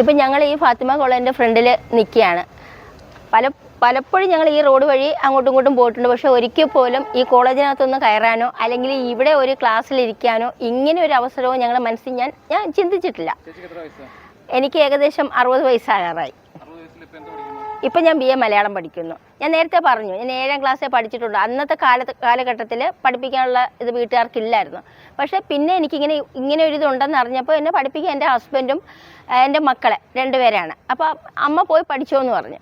ഇപ്പം ഞങ്ങൾ ഈ ഫാത്തിമ കോളേജിന്റെ ഫ്രണ്ടിൽ നിൽക്കുകയാണ്. പല പലപ്പോഴും ഞങ്ങൾ ഈ റോഡ് വഴി അങ്ങോട്ടും ഇങ്ങോട്ടും പോയിട്ടുണ്ട്. പക്ഷേ ഒരിക്കൽ പോലും ഈ കോളേജിനകത്തൊന്ന് കയറാനോ അല്ലെങ്കിൽ ഇവിടെ ഒരു ക്ലാസ്സിലിരിക്കാനോ ഇങ്ങനെ ഒരു അവസരവും ഞങ്ങളുടെ മനസ്സിൽ ഞാൻ ഞാൻ ചിന്തിച്ചിട്ടില്ല. എനിക്ക് ഏകദേശം അറുപത് വയസ്സാകാറായി. ഇപ്പം ഞാൻ ബി എ മലയാളം പഠിക്കുന്നു. ഞാൻ നേരത്തെ പറഞ്ഞു ഞാൻ ഏഴാം ക്ലാസ്സേ പഠിച്ചിട്ടുണ്ട്. അന്നത്തെ കാലത്ത് കാലഘട്ടത്തിൽ പഠിപ്പിക്കാനുള്ള ഇത് വീട്ടുകാർക്കില്ലായിരുന്നു. പക്ഷേ പിന്നെ എനിക്കിങ്ങനെ ഇങ്ങനെ ഒരു ഇതുണ്ടെന്ന് അറിഞ്ഞപ്പോൾ എന്നെ പഠിപ്പിക്കുക എന്റെ ഹസ്ബൻഡും എന്റെ മക്കളെ രണ്ടുപേരാണ് അപ്പോൾ അമ്മ പോയി പഠിച്ചോ എന്ന് പറഞ്ഞു.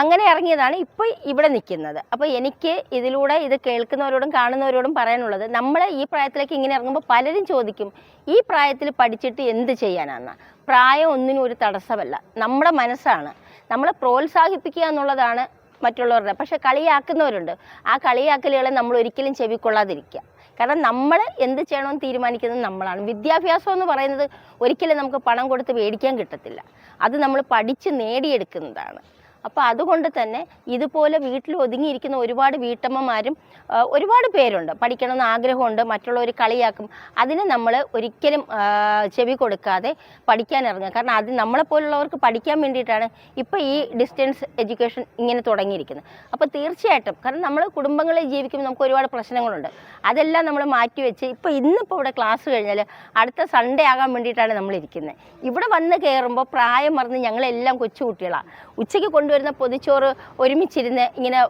അങ്ങനെ ഇറങ്ങിയതാണ് ഇപ്പോൾ ഇവിടെ നിൽക്കുന്നത്. അപ്പോൾ എനിക്ക് ഇതിലൂടെ ഇത് കേൾക്കുന്നവരോടും കാണുന്നവരോടും പറയാനുള്ളത് നമ്മൾ ഈ പ്രായത്തിലേക്ക് ഇങ്ങനെ ഇറങ്ങുമ്പോൾ പലരും ചോദിക്കും ഈ പ്രായത്തിൽ പഠിച്ചിട്ട് എന്ത് ചെയ്യാനാണ്? പ്രായം ഒന്നിനും ഒരു തടസ്സമല്ല. നമ്മുടെ മനസ്സാണ്. നമ്മളെ പ്രോത്സാഹിപ്പിക്കുക എന്നുള്ളതാണ് മറ്റുള്ളവരുടെ. പക്ഷെ കളിയാക്കുന്നവരുണ്ട്. ആ കളിയാക്കലുകളെ നമ്മൾ ഒരിക്കലും ചെവിക്കൊള്ളാതിരിക്കുക. കാരണം നമ്മൾ എന്ത് ചെയ്യണമെന്ന് തീരുമാനിക്കുന്നത് നമ്മളാണ്. വിദ്യാഭ്യാസം എന്ന് പറയുന്നത് ഒരിക്കലും നമുക്ക് പണം കൊടുത്ത് മേടിക്കാൻ കിട്ടത്തില്ല. അത് നമ്മൾ പഠിച്ച് നേടിയെടുക്കുന്നതാണ്. അപ്പോൾ അതുകൊണ്ട് തന്നെ ഇതുപോലെ വീട്ടിൽ ഒതുങ്ങിയിരിക്കുന്ന ഒരുപാട് വീട്ടമ്മമാരും ഒരുപാട് പേരുണ്ട്. പഠിക്കണമെന്ന് ആഗ്രഹമുണ്ട് മറ്റുള്ളവർ കളിയാക്കും. അതിന് നമ്മൾ ഒരിക്കലും ചെവി കൊടുക്കാതെ പഠിക്കാൻ ഇറങ്ങുക. കാരണം അത് നമ്മളെപ്പോലുള്ളവർക്ക് പഠിക്കാൻ വേണ്ടിയിട്ടാണ് ഇപ്പോൾ ഈ ഡിസ്റ്റൻസ് എഡ്യൂക്കേഷൻ ഇങ്ങനെ തുടങ്ങിയിരിക്കുന്നത്. അപ്പോൾ തീർച്ചയായിട്ടും കാരണം നമ്മൾ കുടുംബങ്ങളിൽ ജീവിക്കുമ്പോൾ നമുക്ക് ഒരുപാട് പ്രശ്നങ്ങളുണ്ട്. അതെല്ലാം നമ്മൾ മാറ്റിവെച്ച് ഇപ്പോൾ ഇന്നിപ്പോൾ ഇവിടെ ക്ലാസ് കഴിഞ്ഞാൽ അടുത്ത സൺഡേ ആകാൻ വേണ്ടിയിട്ടാണ് നമ്മൾ ഇരിക്കുന്നത് ഇവിടെ വന്ന് കയറുമ്പോൾ പ്രായം മറന്ന് ഞങ്ങളെല്ലാം കൊച്ചുകുട്ടികളാണ് ഉച്ചയ്ക്ക് കൊണ്ടുവരുന്ന പൊതിച്ചോറ് ഒരുമിച്ചിരുന്ന് ഇങ്ങനെ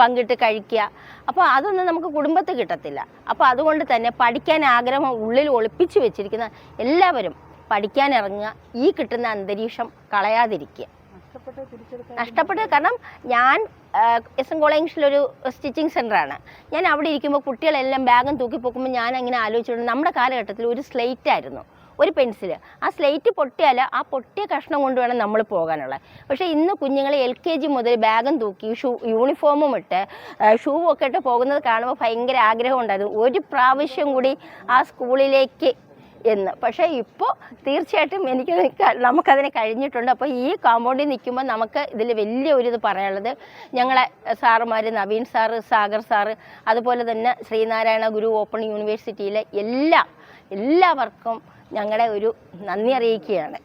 പങ്കിട്ട് കഴിക്കുക. അപ്പോൾ അതൊന്നും നമുക്ക് കുടുംബത്തിൽ കിട്ടത്തില്ല. അപ്പോൾ അതുകൊണ്ട് തന്നെ പഠിക്കാൻ ആഗ്രഹം ഉള്ളിൽ ഒളിപ്പിച്ചു വെച്ചിരിക്കുന്ന എല്ലാവരും പഠിക്കാൻ ഇറങ്ങുക. ഈ കിട്ടുന്ന അന്തരീക്ഷം കളയാതിരിക്കുക. നഷ്ടപ്പെട്ടത് കാരണം ഞാൻ എസ് എൻ കോളേജിലൊരു സ്റ്റിച്ചിങ് സെന്ററാണ് ഞാൻ അവിടെ ഇരിക്കുമ്പോൾ കുട്ടികളെല്ലാം ബാഗും തൂക്കി പൊക്കുമ്പോൾ ഞാൻ അങ്ങനെ ആലോചിച്ചിട്ടുണ്ട്. നമ്മുടെ കാലഘട്ടത്തിൽ ഒരു സ്ലേറ്റ് ആയിരുന്നു ഒരു പെൻസിൽ ആ സ്ലേറ്റ് പൊട്ടിയാൽ ആ പൊട്ടിയ കഷ്ണം കൊണ്ട് വേണം നമ്മൾ പോകാനുള്ളത്. പക്ഷേ ഇന്ന് കുഞ്ഞുങ്ങൾ എൽ കെ ജി മുതൽ ബാഗും തൂക്കി ഷൂ യൂണിഫോമും ഇട്ട് ഷൂ ഒക്കെ ഇട്ട് പോകുന്നത് കാണുമ്പോൾ ഭയങ്കര ആഗ്രഹം ഉണ്ടായിരുന്നു. ഒരു പ്രാവശ്യം കൂടി ആ സ്കൂളിലേക്ക് എന്ന്. പക്ഷേ ഇപ്പോൾ തീർച്ചയായിട്ടും എനിക്ക് നമുക്കതിന് കഴിഞ്ഞിട്ടുണ്ട്. അപ്പോൾ ഈ കോമ്പൗണ്ടിൽ നിൽക്കുമ്പോൾ നമുക്ക് ഇതിൽ വലിയ ഒരു ഇത് പറയാനുള്ളത് ഞങ്ങളെ സാറുമാർ നവീൻ സാറ് സാഗർ സാറ് അതുപോലെ തന്നെ ശ്രീനാരായണ ഗുരു ഓപ്പൺ യൂണിവേഴ്സിറ്റിയിലെ എല്ലാ എല്ലാവർക്കും ഞങ്ങളുടെ ഒരു നന്ദി അറിയിക്കുകയാണ്.